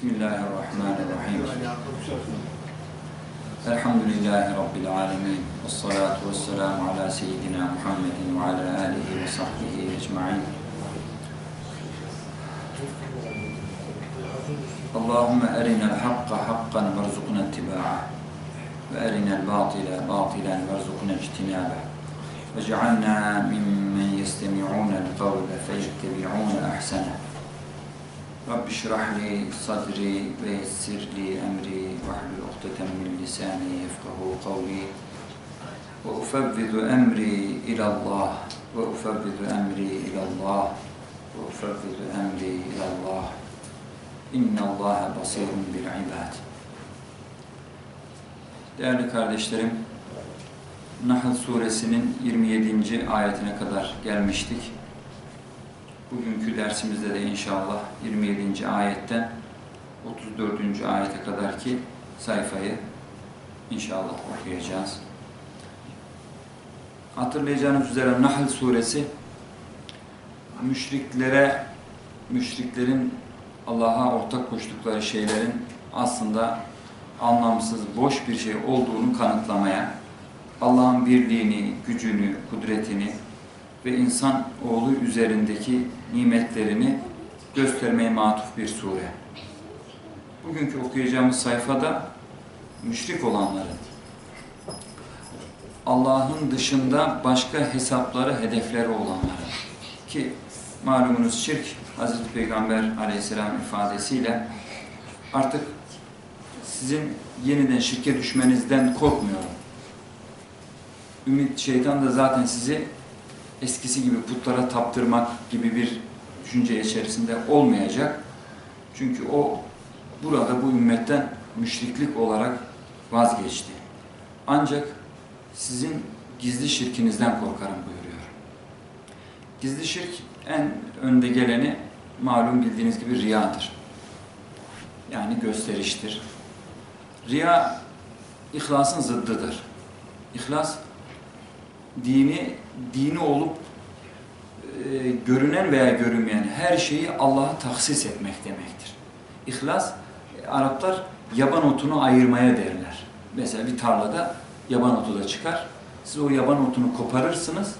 بسم الله الرحمن الرحيم. الحمد لله رب العالمين والصلاة والسلام على سيدنا محمد وعلى آله وصحبه أجمعين. اللهم أرنا الحق حقا وارزقنا اتباعه وأرنا الباطل باطلا وارزقنا اجتنابه. واجعلنا ممن يستمعون القول فيتبعون أحسنه. Rabbi şrah li sadri ve yessir li emri ve hlul ukdeten min lisani yefkahu kavli ve ufevvidu emri ilallah ve ufevvidu emri ilallah ve ufevvidu emri ilallah İnnallâhe basirun bil ibad Değerli kardeşlerim, Nahl suresinin 27. ayetine kadar gelmiştik. Bugünkü dersimizde de inşallah 27. ayetten 34. ayete kadar ki sayfayı inşallah okuyacağız. Hatırlayacağınız üzere Nahl suresi müşriklere, müşriklerin Allah'a ortak koştukları şeylerin aslında anlamsız, boş bir şey olduğunu kanıtlamaya, Allah'ın birliğini, gücünü, kudretini ve insan oğlu üzerindeki nimetlerini göstermeye matuf bir sure. Bugünkü okuyacağımız sayfada müşrik olanların Allah'ın dışında başka hesapları, hedefleri olanların ki malumunuz şirk Hazreti Peygamber aleyhisselam ifadesiyle artık sizin yeniden şirke düşmenizden korkmuyorum. Ümit şeytan da zaten sizi eskisi gibi putlara taptırmak gibi bir düşünce içerisinde olmayacak. Çünkü o burada bu ümmetten müşriklik olarak vazgeçti. Ancak sizin gizli şirkinizden korkarım buyuruyor. Gizli şirk en önde geleni malum bildiğiniz gibi riyadır. Yani gösteriştir. Riya ihlasın zıddıdır. İhlas dini dini olup e, görünen veya görünmeyen her şeyi Allah'a tahsis etmek demektir. İhlas e, Araplar yaban otunu ayırmaya derler. Mesela bir tarlada yaban otu da çıkar. Siz o yaban otunu koparırsınız.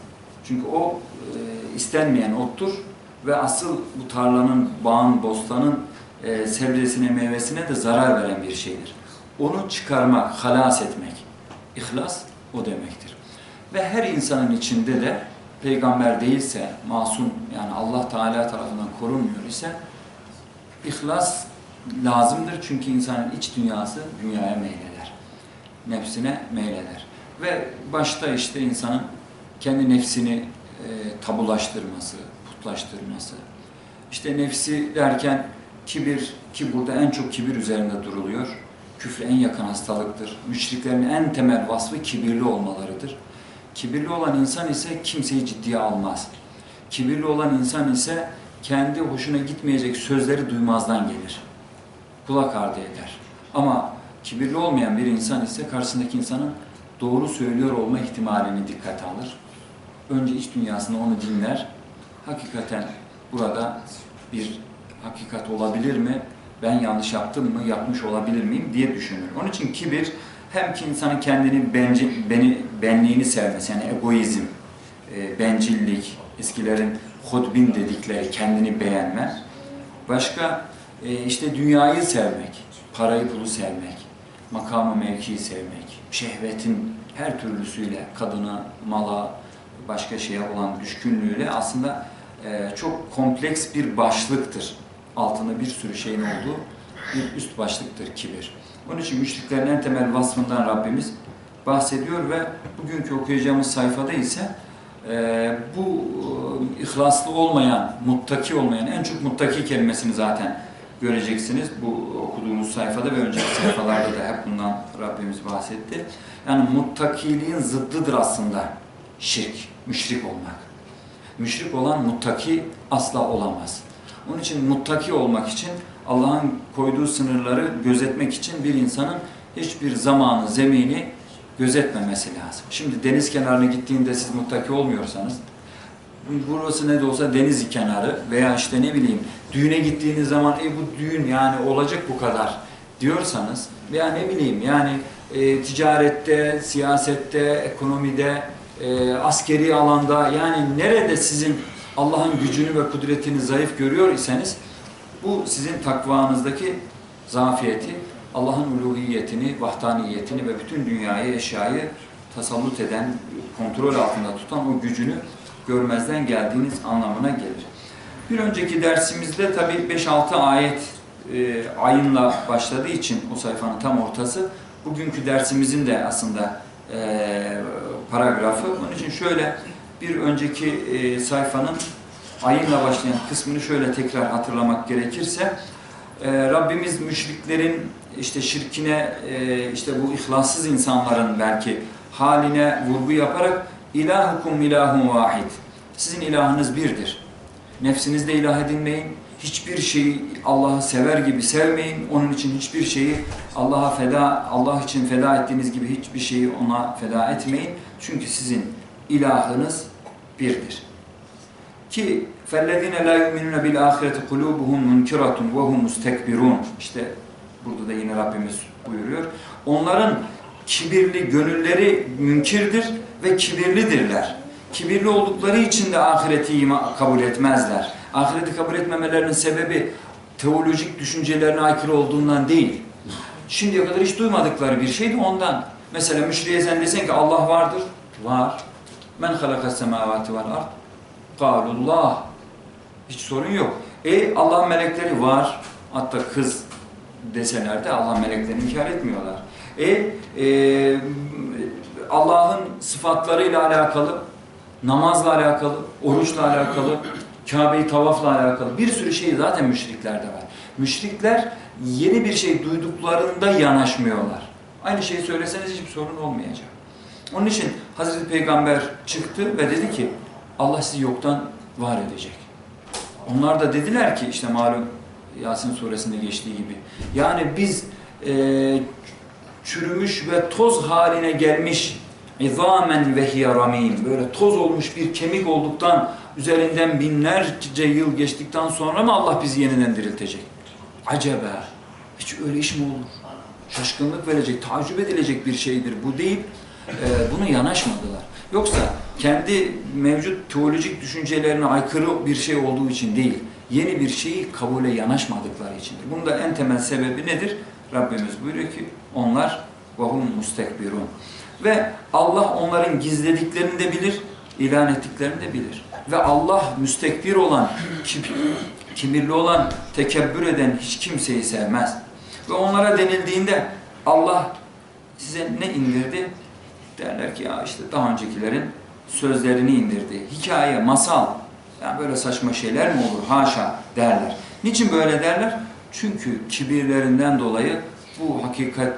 Çünkü o e, istenmeyen ottur ve asıl bu tarlanın, bağın, bostanın e, sebzesine, meyvesine de zarar veren bir şeydir. Onu çıkarmak, halas etmek. İhlas o demektir. Ve her insanın içinde de peygamber değilse, masum yani Allah Teala tarafından korunmuyor ise ihlas lazımdır. Çünkü insanın iç dünyası dünyaya meyleder. Nefsine meyleder. Ve başta işte insanın kendi nefsini e, tabulaştırması, putlaştırması. İşte nefsi derken kibir, ki burada en çok kibir üzerinde duruluyor. Küfre en yakın hastalıktır. Müşriklerin en temel vasfı kibirli olmalarıdır. Kibirli olan insan ise kimseyi ciddiye almaz. Kibirli olan insan ise kendi hoşuna gitmeyecek sözleri duymazdan gelir. Kulak ardı eder. Ama kibirli olmayan bir insan ise karşısındaki insanın doğru söylüyor olma ihtimalini dikkate alır. Önce iç dünyasında onu dinler. Hakikaten burada bir hakikat olabilir mi? Ben yanlış yaptım mı? Yapmış olabilir miyim? diye düşünür. Onun için kibir hem ki insanın kendini benci, beni, benliğini sevmesi yani egoizm, e, bencillik, eskilerin hudbin dedikleri kendini beğenme. Başka e, işte dünyayı sevmek, parayı pulu sevmek, makamı mevkiyi sevmek, şehvetin her türlüsüyle kadına, mala, başka şeye olan düşkünlüğüyle aslında e, çok kompleks bir başlıktır. Altında bir sürü şeyin olduğu bir üst başlıktır kibir. Onun için müşriklerin en temel vasfından Rabbimiz bahsediyor ve bugünkü okuyacağımız sayfada ise e, bu e, ihlaslı olmayan, muttaki olmayan, en çok muttaki kelimesini zaten göreceksiniz bu okuduğunuz sayfada ve önceki sayfalarda da hep bundan Rabbimiz bahsetti. Yani muttakiliğin zıddıdır aslında şirk, müşrik olmak. Müşrik olan muttaki asla olamaz. Onun için muttaki olmak için Allah'ın koyduğu sınırları gözetmek için bir insanın hiçbir zamanı, zemini gözetmemesi lazım. Şimdi deniz kenarına gittiğinde siz muttaki olmuyorsanız, burası ne de olsa deniz kenarı veya işte ne bileyim düğüne gittiğiniz zaman e bu düğün yani olacak bu kadar diyorsanız veya ne bileyim yani e, ticarette, siyasette, ekonomide, e, askeri alanda yani nerede sizin Allah'ın gücünü ve kudretini zayıf görüyor iseniz bu sizin takvanızdaki zafiyeti, Allah'ın uluhiyetini, vahdaniyetini ve bütün dünyayı, eşyayı tasallut eden, kontrol altında tutan o gücünü görmezden geldiğiniz anlamına gelir. Bir önceki dersimizde tabi 5-6 ayet e, ayınla başladığı için o sayfanın tam ortası, bugünkü dersimizin de aslında e, paragrafı. Onun için şöyle bir önceki e, sayfanın ayınla başlayan kısmını şöyle tekrar hatırlamak gerekirse, e, Rabbimiz müşriklerin işte şirkine, e, işte bu ihlassız insanların belki haline vurgu yaparak ilahukum ilahun vahid. Sizin ilahınız birdir. Nefsinizde ilah edinmeyin. Hiçbir şeyi Allah'ı sever gibi sevmeyin. Onun için hiçbir şeyi Allah'a feda, Allah için feda ettiğiniz gibi hiçbir şeyi ona feda etmeyin. Çünkü sizin ilahınız birdir. Ki فَالَّذِينَ لَا يُؤْمِنُونَ بِالْآخِرَةِ قُلُوبُهُمْ مُنْكِرَةٌ وَهُمْ مُسْتَكْبِرُونَ İşte burada da yine Rabbimiz buyuruyor. Onların kibirli gönülleri münkirdir ve kibirlidirler. Kibirli oldukları için de ahireti ima- kabul etmezler. Ahireti kabul etmemelerinin sebebi teolojik düşüncelerine aykırı olduğundan değil. Şimdiye kadar hiç duymadıkları bir şeydi ondan. Mesela müşriye sen desen ki Allah vardır. Var. Men halakas semavati vel ard. Kalullah. Hiç sorun yok. E Allah'ın melekleri var. Hatta kız deseler de Allah meleklerini inkar etmiyorlar. E, e Allah'ın sıfatlarıyla alakalı, namazla alakalı, oruçla alakalı, Kabe'yi tavafla alakalı bir sürü şey zaten müşriklerde var. Müşrikler yeni bir şey duyduklarında yanaşmıyorlar. Aynı şeyi söyleseniz hiçbir sorun olmayacak. Onun için Hazreti Peygamber çıktı ve dedi ki Allah sizi yoktan var edecek. Onlar da dediler ki işte malum Yasin suresinde geçtiği gibi. Yani biz e, çürümüş ve toz haline gelmiş izamen ve hiyaramim böyle toz olmuş bir kemik olduktan üzerinden binlerce yıl geçtikten sonra mı Allah bizi yeniden diriltecek? Acaba hiç öyle iş mi olur? Şaşkınlık verecek, tacip edilecek bir şeydir bu deyip e, bunu yanaşmadılar. Yoksa kendi mevcut teolojik düşüncelerine aykırı bir şey olduğu için değil, yeni bir şeyi kabule yanaşmadıkları içindir. Bunun da en temel sebebi nedir? Rabbimiz buyuruyor ki onlar vahum mustekbirun. Ve Allah onların gizlediklerini de bilir, ilan ettiklerini de bilir. Ve Allah müstekbir olan, kibirli olan, tekebbür eden hiç kimseyi sevmez. Ve onlara denildiğinde Allah size ne indirdi? Derler ki ya işte daha öncekilerin sözlerini indirdi. Hikaye, masal. Yani böyle saçma şeyler mi olur? Haşa derler. Niçin böyle derler? Çünkü kibirlerinden dolayı bu hakikat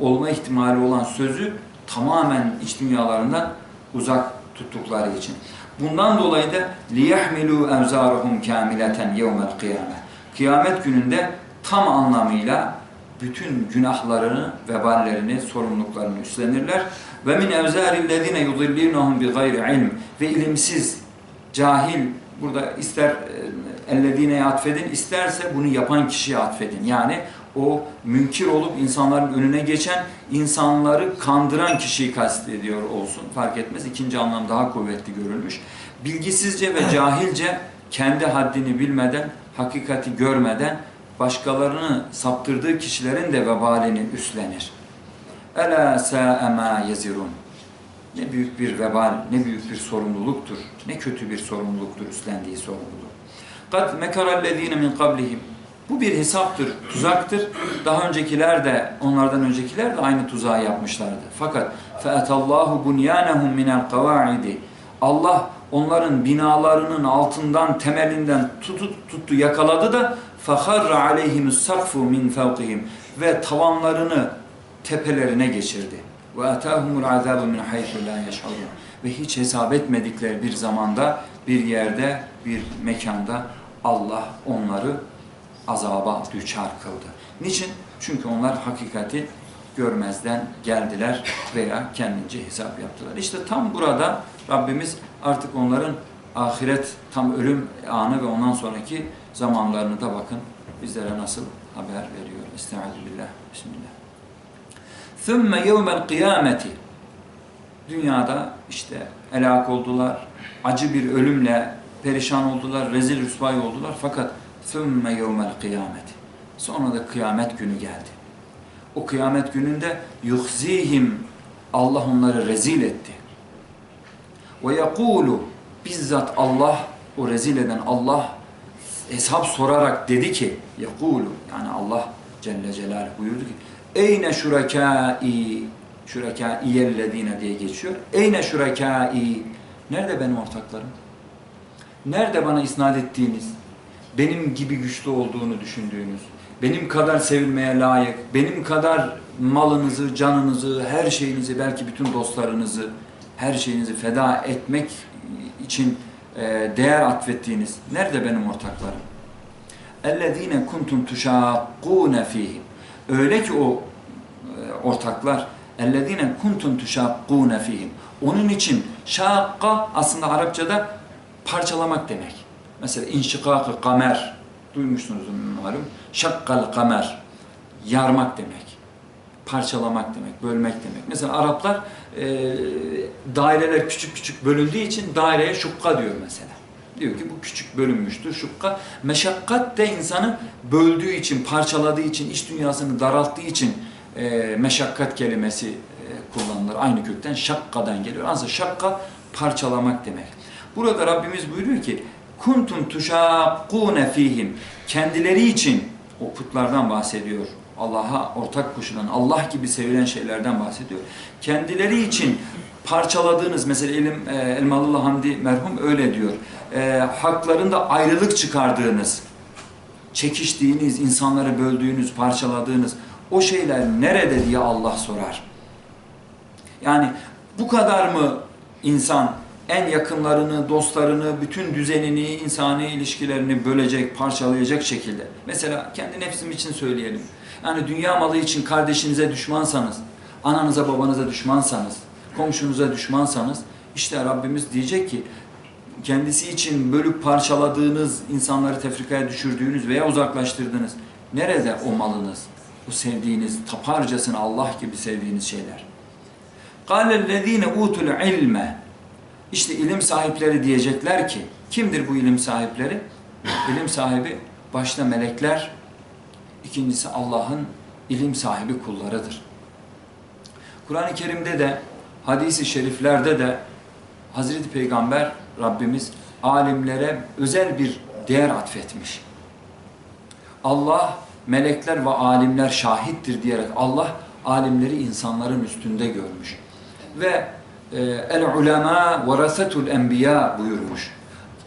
olma ihtimali olan sözü tamamen iç dünyalarından uzak tuttukları için. Bundan dolayı da liyahmilu evzaruhum kamileten yevmel kıyamet. Kıyamet gününde tam anlamıyla bütün günahlarını, veballerini, sorumluluklarını üstlenirler. Ve min evzarillezine yudillinahum bi gayri ilm ve ilimsiz, cahil burada ister ellezine atfedin, isterse bunu yapan kişiye atfedin. Yani o münkir olup insanların önüne geçen, insanları kandıran kişiyi kastediyor olsun. Fark etmez. İkinci anlam daha kuvvetli görülmüş. Bilgisizce ve cahilce kendi haddini bilmeden, hakikati görmeden başkalarını saptırdığı kişilerin de vebalini üstlenir. Ela sa'e ma. Ne büyük bir vebal, ne büyük bir sorumluluktur. Ne kötü bir sorumluluktur üstlendiği sorumluluk. Kad mekarellezine min kablihim. Bu bir hesaptır, tuzaktır. Daha öncekiler de, onlardan öncekiler de aynı tuzağı yapmışlardı. Fakat feetallahu bunyanahum minel kavaidi. Allah onların binalarının altından, temelinden tutup tuttu, yakaladı da faharra aleyhimus sakfu min fevkihim ve tavanlarını tepelerine geçirdi. Ve atahumul azabu min haythu la yeş'urun. Ve hiç hesap etmedikleri bir zamanda, bir yerde, bir mekanda Allah onları azaba düçar kıldı. Niçin? Çünkü onlar hakikati görmezden geldiler veya kendince hesap yaptılar. İşte tam burada Rabbimiz artık onların ahiret tam ölüm anı ve ondan sonraki zamanlarını da bakın bizlere nasıl haber veriyor. Estaizu billah. Bismillah. ثُمَّ يَوْمَ الْقِيَامَةِ Dünyada işte helak oldular, acı bir ölümle perişan oldular, rezil rüsvay oldular. Fakat ثُمَّ يَوْمَ الْقِيَامَةِ Sonra da kıyamet günü geldi. O kıyamet gününde yuhzihim Allah onları rezil etti. Ve yekulu bizzat Allah o rezil eden Allah hesap sorarak dedi ki yekulu yani Allah Celle Celaluhu buyurdu ki Eyne şurekâi şurekâiyellezîne diye geçiyor. Eyne şurekâi Nerede benim ortaklarım? Nerede bana isnat ettiğiniz, benim gibi güçlü olduğunu düşündüğünüz, benim kadar sevilmeye layık, benim kadar malınızı, canınızı, her şeyinizi, belki bütün dostlarınızı, her şeyinizi feda etmek için e, değer atfettiğiniz, nerede benim ortaklarım? اَلَّذ۪ينَ كُنْتُمْ تُشَاقُونَ ف۪يهِمْ Öyle ki o e, ortaklar, اَلَّذ۪ينَ كُنْتُمْ تُشَاقُونَ ف۪يهِمْ Onun için şakka aslında Arapçada parçalamak demek. Mesela inşikak-ı kamer, duymuşsunuz malum. Şakkal kamer, yarmak demek. Parçalamak demek, bölmek demek. Mesela Araplar e, daireler küçük küçük bölündüğü için daireye şukka diyor mesela. Diyor ki bu küçük bölünmüştür şukka. Meşakkat de insanı böldüğü için, parçaladığı için, iç dünyasını daralttığı için e, meşakkat kelimesi e, kullanılır. Aynı kökten şakkadan geliyor. Aslında şakka parçalamak demek. Burada Rabbimiz buyuruyor ki kuntum tuşakkune fihim kendileri için o putlardan bahsediyor. Allah'a ortak koşulan, Allah gibi sevilen şeylerden bahsediyor. Kendileri için parçaladığınız, mesela Elim, e, Elmalılı Hamdi merhum öyle diyor. E, haklarında ayrılık çıkardığınız, çekiştiğiniz, insanları böldüğünüz, parçaladığınız o şeyler nerede diye Allah sorar. Yani bu kadar mı insan en yakınlarını, dostlarını, bütün düzenini, insani ilişkilerini bölecek, parçalayacak şekilde. Mesela kendi nefsim için söyleyelim. Yani dünya malı için kardeşinize düşmansanız, ananıza babanıza düşmansanız, komşunuza düşmansanız, işte Rabbimiz diyecek ki, kendisi için bölüp parçaladığınız, insanları tefrikaya düşürdüğünüz veya uzaklaştırdığınız, nerede o malınız, o sevdiğiniz, taparcasına Allah gibi sevdiğiniz şeyler? قَالَ الَّذ۪ينَ اُوتُ الْعِلْمَ işte ilim sahipleri diyecekler ki, kimdir bu ilim sahipleri? İlim sahibi başta melekler, ikincisi Allah'ın ilim sahibi kullarıdır. Kur'an-ı Kerim'de de, hadisi şeriflerde de Hazreti Peygamber Rabbimiz alimlere özel bir değer atfetmiş. Allah, melekler ve alimler şahittir diyerek Allah alimleri insanların üstünde görmüş. Ve el ulema verasetul enbiya buyurmuş.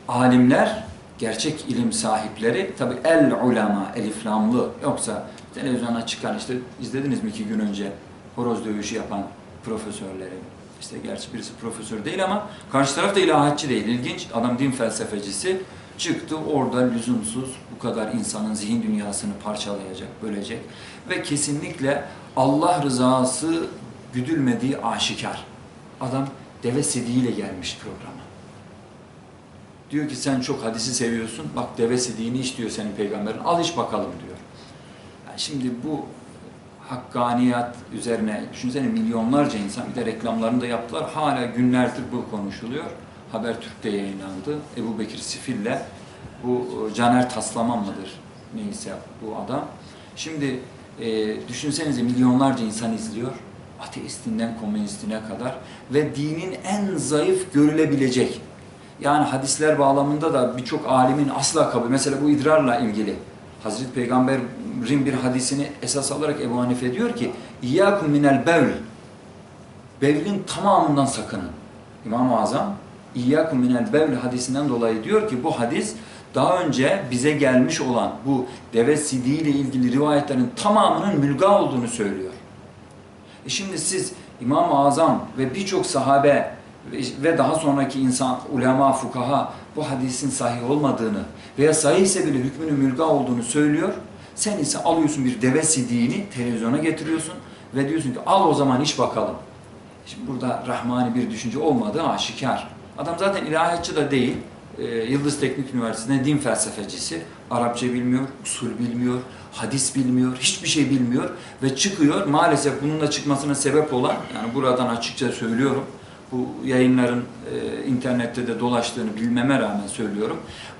Alimler gerçek ilim sahipleri tabi el ulema eliflamlı yoksa televizyona çıkan işte izlediniz mi iki gün önce horoz dövüşü yapan profesörleri işte gerçi birisi profesör değil ama karşı taraf da ilahiyatçı değil ilginç adam din felsefecisi çıktı orada lüzumsuz bu kadar insanın zihin dünyasını parçalayacak bölecek ve kesinlikle Allah rızası güdülmediği aşikar Adam deve sidiğiyle gelmiş programa. Diyor ki sen çok hadisi seviyorsun. Bak deve sidiğini iç diyor senin peygamberin. Al iç bakalım diyor. Yani şimdi bu hakkaniyat üzerine düşünsene milyonlarca insan bir de reklamlarını da yaptılar. Hala günlerdir bu konuşuluyor. Habertürk'te yayınlandı. Ebu Bekir Sifil'le bu Caner Taslaman mıdır? Neyse bu adam. Şimdi e, düşünsenize milyonlarca insan izliyor ateistinden komünistine kadar ve dinin en zayıf görülebilecek. Yani hadisler bağlamında da birçok alimin asla kabul. Mesela bu idrarla ilgili. Hazreti Peygamber'in bir hadisini esas alarak Ebu Hanife diyor ki İyyâkum minel bevl Bevlin tamamından sakının. İmam-ı Azam İyyâkum minel bevl hadisinden dolayı diyor ki bu hadis daha önce bize gelmiş olan bu deve sidiği ile ilgili rivayetlerin tamamının mülga olduğunu söylüyor. E şimdi siz İmam-ı Azam ve birçok sahabe ve daha sonraki insan, ulema, fukaha bu hadisin sahih olmadığını veya sahih ise bile hükmünün mülga olduğunu söylüyor. Sen ise alıyorsun bir deve sidiğini televizyona getiriyorsun ve diyorsun ki al o zaman iç bakalım. Şimdi burada rahmani bir düşünce olmadığı aşikar. Adam zaten ilahiyatçı da değil. e, Yıldız Teknik Üniversitesi'nde din felsefecisi. Arapça bilmiyor, usul bilmiyor, hadis bilmiyor, hiçbir şey bilmiyor ve çıkıyor. Maalesef bunun da çıkmasına sebep olan, yani buradan açıkça söylüyorum, bu yayınların e, internette de dolaştığını bilmeme rağmen söylüyorum.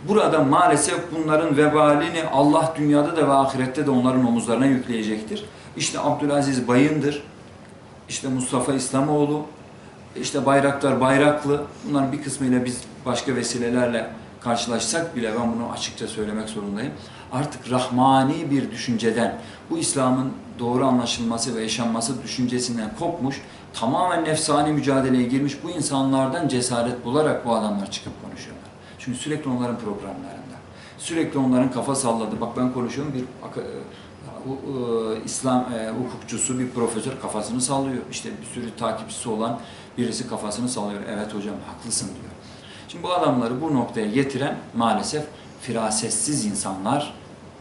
Burada maalesef bunların vebalini Allah dünyada da ve ahirette de onların omuzlarına yükleyecektir. İşte Abdülaziz Bayındır, işte Mustafa İslamoğlu, işte Bayraktar Bayraklı, bunların bir kısmıyla biz başka vesilelerle karşılaşsak bile ben bunu açıkça söylemek zorundayım. Artık rahmani bir düşünceden, bu İslam'ın doğru anlaşılması ve yaşanması düşüncesinden kopmuş, tamamen nefsani mücadeleye girmiş bu insanlardan cesaret bularak bu adamlar çıkıp konuşuyorlar. Çünkü sürekli onların programlarında, sürekli onların kafa salladı. Bak ben konuşuyorum bir İslam e, hukukçusu bir profesör kafasını sallıyor. İşte bir sürü takipçisi olan birisi kafasını sallıyor. Evet hocam haklısın diyor. Şimdi bu adamları bu noktaya getiren maalesef firasetsiz insanlar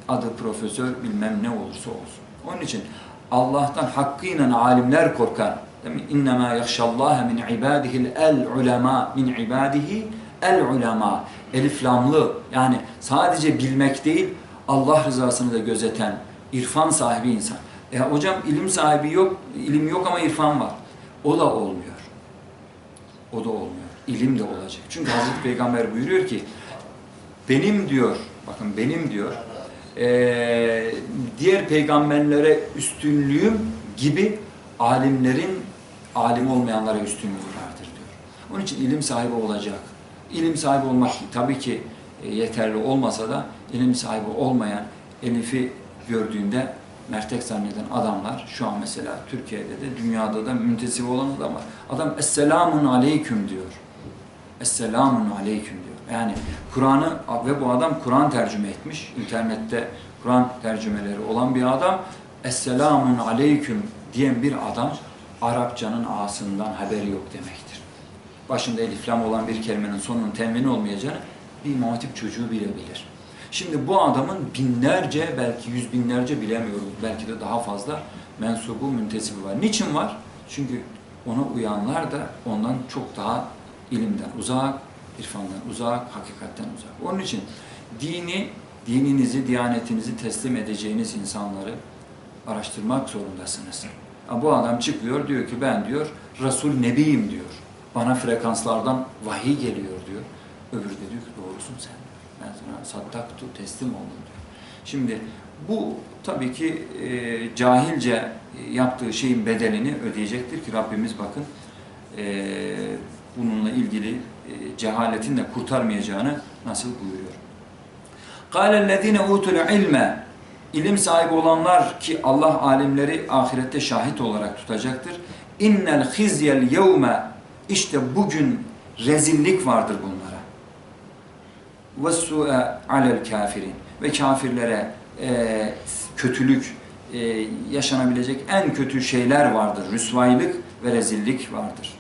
adı profesör bilmem ne olursa olsun. Onun için Allah'tan hakkıyla alimler korkan değil mi? İnnemâ yakşallâhe min ibâdihil el ulema min ibâdihi el ulema elif lamlı yani sadece bilmek değil Allah rızasını da gözeten irfan sahibi insan. E hocam ilim sahibi yok, ilim yok ama irfan var. O da olmuyor. O da olmuyor. İlim de olacak. Çünkü Hazreti Peygamber buyuruyor ki benim diyor, bakın benim diyor, eee, diğer peygamberlere üstünlüğüm gibi alimlerin alim olmayanlara üstünlüğü vardır diyor. Onun için ilim sahibi olacak. İlim sahibi olmak tabii ki e, yeterli olmasa da ilim sahibi olmayan Elif'i gördüğünde mertek zanneden adamlar şu an mesela Türkiye'de de dünyada da müntesip olan adam var. Adam Esselamun Aleyküm diyor. Esselamun Aleyküm diyor. Yani Kur'an'ı ve bu adam Kur'an tercüme etmiş. İnternette Kur'an tercümeleri olan bir adam Esselamun Aleyküm diyen bir adam Arapçanın ağasından haberi yok demektir. Başında eliflam olan bir kelimenin sonunun temini olmayacağını bir muhatip çocuğu bilebilir. Şimdi bu adamın binlerce belki yüz binlerce bilemiyorum belki de daha fazla mensubu müntesibi var. Niçin var? Çünkü ona uyanlar da ondan çok daha ilimden uzak, irfandan uzak, hakikatten uzak. Onun için dini, dininizi, diyanetinizi teslim edeceğiniz insanları araştırmak zorundasınız. Bu adam çıkıyor diyor ki ben diyor Resul Nebiyim diyor. Bana frekanslardan vahiy geliyor diyor. Öbürü de diyor ki doğrusun sen diyor. Ben sana saddaktu teslim oldum diyor. Şimdi bu tabii ki e, cahilce yaptığı şeyin bedelini ödeyecektir ki Rabbimiz bakın e, bununla ilgili e, cehaletin de kurtarmayacağını nasıl buyuruyor. قَالَ الَّذ۪ينَ اُوتُوا الْعِلْمَ İlim sahibi olanlar ki Allah alimleri ahirette şahit olarak tutacaktır. İnnel khizyel yevme işte bugün rezillik vardır bunlara. Ve su'e alel kafirin ve kafirlere e, kötülük e, yaşanabilecek en kötü şeyler vardır. Rüsvaylık ve rezillik vardır.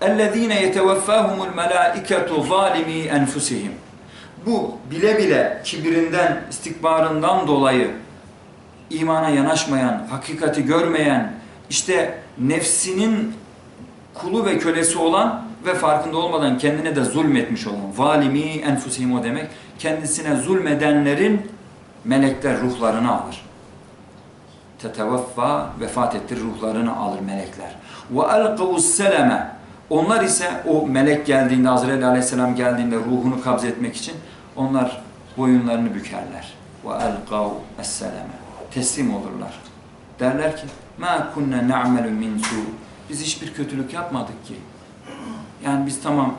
اَلَّذ۪ينَ يَتَوَفَّاهُمُ الْمَلَائِكَةُ ظَالِم۪ي اَنْفُسِهِمْ Bu bile bile kibirinden, istikbarından dolayı imana yanaşmayan, hakikati görmeyen, işte nefsinin kulu ve kölesi olan ve farkında olmadan kendine de zulmetmiş olan, valimi enfusihim o demek, kendisine zulmedenlerin melekler ruhlarını alır. Tetevaffa, vefat ettir ruhlarını alır melekler. Ve elkavus seleme onlar ise o melek geldiğinde, Azrail aleyhisselam geldiğinde ruhunu kabz etmek için onlar boyunlarını bükerler. Ve elkav esseleme. Teslim olurlar. Derler ki, ma kunne na'melu min su. Biz hiçbir kötülük yapmadık ki. Yani biz tamam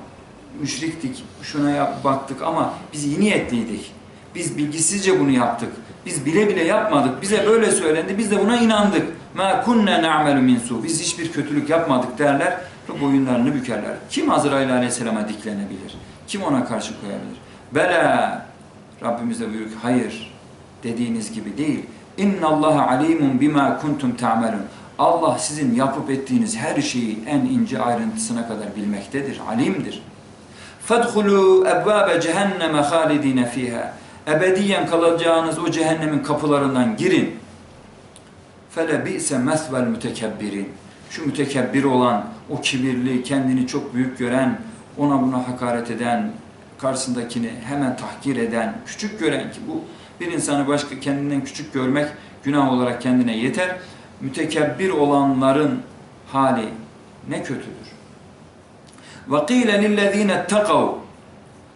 müşriktik, şuna yap, baktık ama biz iyi niyetliydik. Biz bilgisizce bunu yaptık. Biz bile bile yapmadık. Bize böyle söylendi. Biz de buna inandık. Ma kunne na'melu min su. Biz hiçbir kötülük yapmadık derler ve boyunlarını bükerler. Kim Azrail Aleyhisselam'a diklenebilir? Kim ona karşı koyabilir? Bela Rabbimiz de buyuruyor ki hayır dediğiniz gibi değil. İnna Allah alimun bima kuntum ta'malun. Allah sizin yapıp ettiğiniz her şeyi en ince ayrıntısına kadar bilmektedir, alimdir. فَدْخُلُوا اَبْوَابَ cehenneme خَالِد۪ينَ ف۪يهَا Ebediyen kalacağınız o cehennemin kapılarından girin. فَلَبِئْسَ مَثْوَ الْمُتَكَبِّرِينَ Şu mütekebbir olan, o kibirli, kendini çok büyük gören, ona buna hakaret eden karşısındakini hemen tahkir eden, küçük gören ki bu bir insanı başka kendinden küçük görmek günah olarak kendine yeter. Mütekebbir olanların hali ne kötüdür. وَقِيلَ لِلَّذ۪ينَ اتَّقَوْا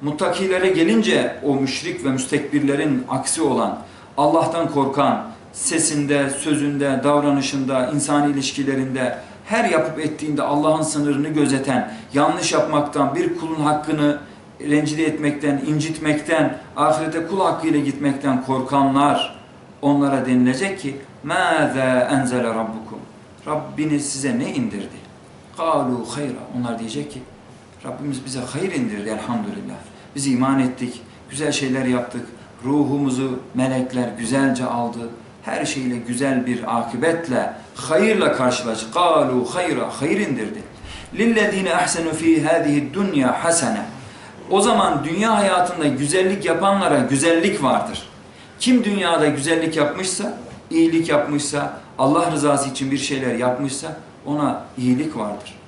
Muttakilere gelince o müşrik ve müstekbirlerin aksi olan, Allah'tan korkan, sesinde, sözünde, davranışında, insani ilişkilerinde, her yapıp ettiğinde Allah'ın sınırını gözeten, yanlış yapmaktan, bir kulun hakkını rencide etmekten, incitmekten, ahirete kul hakkıyla gitmekten korkanlar, onlara denilecek ki مَاذَا اَنْزَلَ رَبُّكُمْ Rabbiniz size ne indirdi? قَالُوا خَيْرًا Onlar diyecek ki Rabbimiz bize hayır indirdi elhamdülillah. Biz iman ettik, güzel şeyler yaptık, ruhumuzu melekler güzelce aldı. Her şeyle güzel bir akıbetle, hayırla karşılaştık. قَالُوا خَيْرًا Hayır indirdi. لِلَّذ۪ينَ اَحْسَنُوا ف۪ي هَذِهِ الدُّنْيَا حَسَنًا O zaman dünya hayatında güzellik yapanlara güzellik vardır. Kim dünyada güzellik yapmışsa, iyilik yapmışsa, Allah rızası için bir şeyler yapmışsa ona iyilik vardır.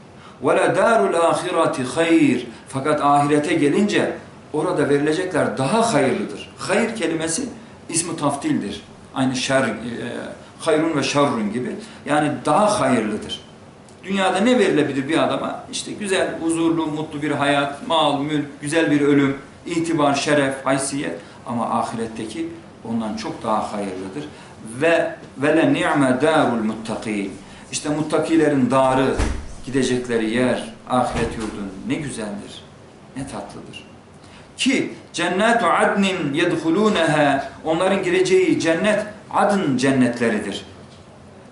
وَلَا دَارُ الْآخِرَةِ hayır. Fakat ahirete gelince orada verilecekler daha hayırlıdır. Hayır kelimesi ismi taftildir. Aynı şer, e, hayrun ve şerrun gibi. Yani daha hayırlıdır. Dünyada ne verilebilir bir adama? İşte güzel, huzurlu, mutlu bir hayat, mal, mülk, güzel bir ölüm, itibar, şeref, haysiyet. Ama ahiretteki ondan çok daha hayırlıdır. Ve ve le ni'me darul muttakin. İşte muttakilerin darı, gidecekleri yer, ahiret yurdun ne güzeldir, ne tatlıdır. Ki cennetu adnin yedhuluneha onların gireceği cennet adın cennetleridir.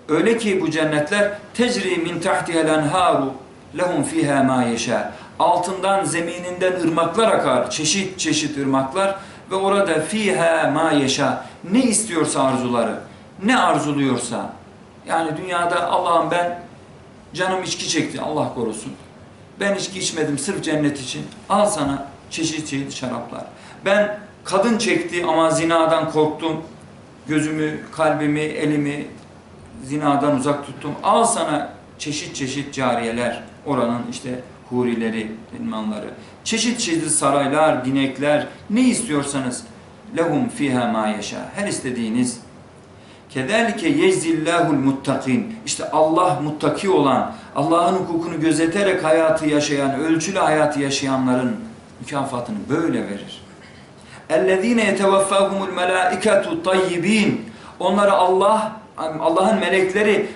Öyle ki bu cennetler tecri min tahtihel enharu lehum fiha ma yeşâ. Altından zemininden ırmaklar akar, çeşit çeşit ırmaklar ve orada fiha ma yeşâ. Ne istiyorsa arzuları, ne arzuluyorsa. Yani dünyada Allah'ım ben canım içki çekti Allah korusun. Ben içki içmedim sırf cennet için. Al sana çeşit çeşit şaraplar. Ben kadın çekti ama zinadan korktum. Gözümü, kalbimi, elimi zinadan uzak tuttum. Al sana çeşit çeşit cariyeler. Oranın işte hurileri, ilmanları. Çeşit çeşit saraylar, binekler. Ne istiyorsanız. Lehum fiha ma yaşa. Her istediğiniz. Kederlike yeczillahul muttakin. İşte Allah muttaki olan, Allah'ın hukukunu gözeterek hayatı yaşayan, ölçülü hayatı yaşayanların mükafatını böyle verir. اَلَّذ۪ينَ يَتَوَفَّاهُمُ الْمَلَائِكَةُ طَيِّب۪ينَ Onlara Allah, Allah'ın melekleri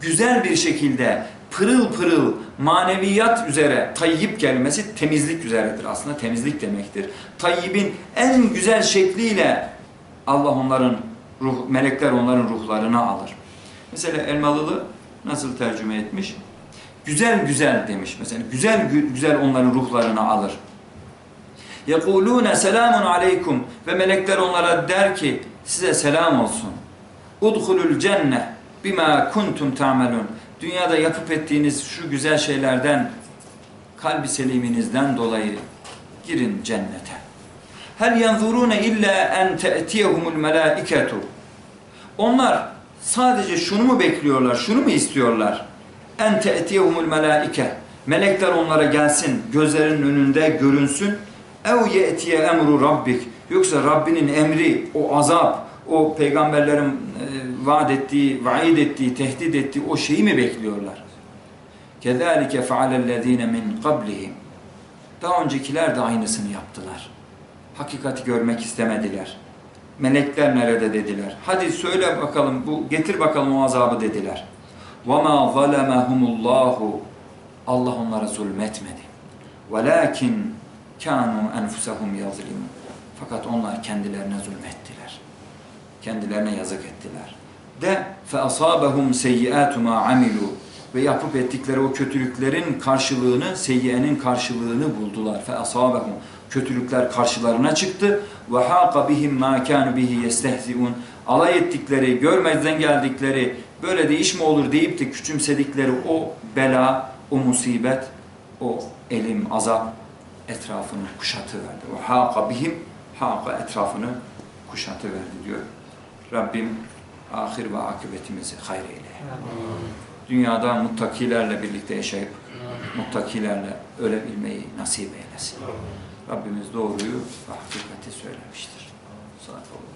güzel bir şekilde pırıl pırıl maneviyat üzere tayyip kelimesi temizlik üzeredir. Aslında temizlik demektir. Tayyibin en güzel şekliyle Allah onların ruh, melekler onların ruhlarını alır. Mesela Elmalılı nasıl tercüme etmiş? Güzel güzel demiş mesela. Güzel güzel onların ruhlarını alır. يَقُولُونَ selamun aleykum ve melekler onlara der ki size selam olsun. Udhulul cenne bima kuntum ta'melun. Dünyada yapıp ettiğiniz şu güzel şeylerden kalbi seliminizden dolayı girin cennete. Hel yanzurune illa en te'tiyehumul melaiketu. Onlar sadece şunu mu bekliyorlar, şunu mu istiyorlar? En te'tiyehumul melaike. Melekler onlara gelsin, gözlerinin önünde görünsün. Ev ye'tiye emru rabbik. Yoksa Rabbinin emri, o azap, o peygamberlerin e, vaat ettiği, vaid ettiği, tehdit ettiği o şeyi mi bekliyorlar? Kezalike fealellezine min qablihim. Daha öncekiler de aynısını yaptılar. Hakikati görmek istemediler. Melekler nerede dediler. Hadi söyle bakalım, bu getir bakalım o azabı dediler. وَمَا ظَلَمَهُمُ اللّٰهُ Allah onlara zulmetmedi. وَلَاكِنْ كَانُوا أَنْفُسَهُمْ يَظْلِمُونَ Fakat onlar kendilerine zulmettiler. Kendilerine yazık ettiler. De فَأَصَابَهُمْ سَيِّئَاتُ مَا عَمِلُوا Ve yapıp ettikleri o kötülüklerin karşılığını, seyyiyenin karşılığını buldular. فَأَصَابَهُمْ Kötülükler karşılarına çıktı. وَحَاقَ بِهِمْ مَا كَانُ بِهِ يَسْتَهْزِئُونَ Alay ettikleri, görmezden geldikleri, böyle de iş mi olur deyip de küçümsedikleri o bela, o musibet, o elim, azap etrafını kuşatıverdi. O haka bihim, haka etrafını kuşatıverdi diyor. Rabbim ahir ve akıbetimizi hayır eyle. Dünyada muttakilerle birlikte yaşayıp muttakilerle ölebilmeyi nasip eylesin. Rabbimiz doğruyu ve hakikati söylemiştir. Sadaka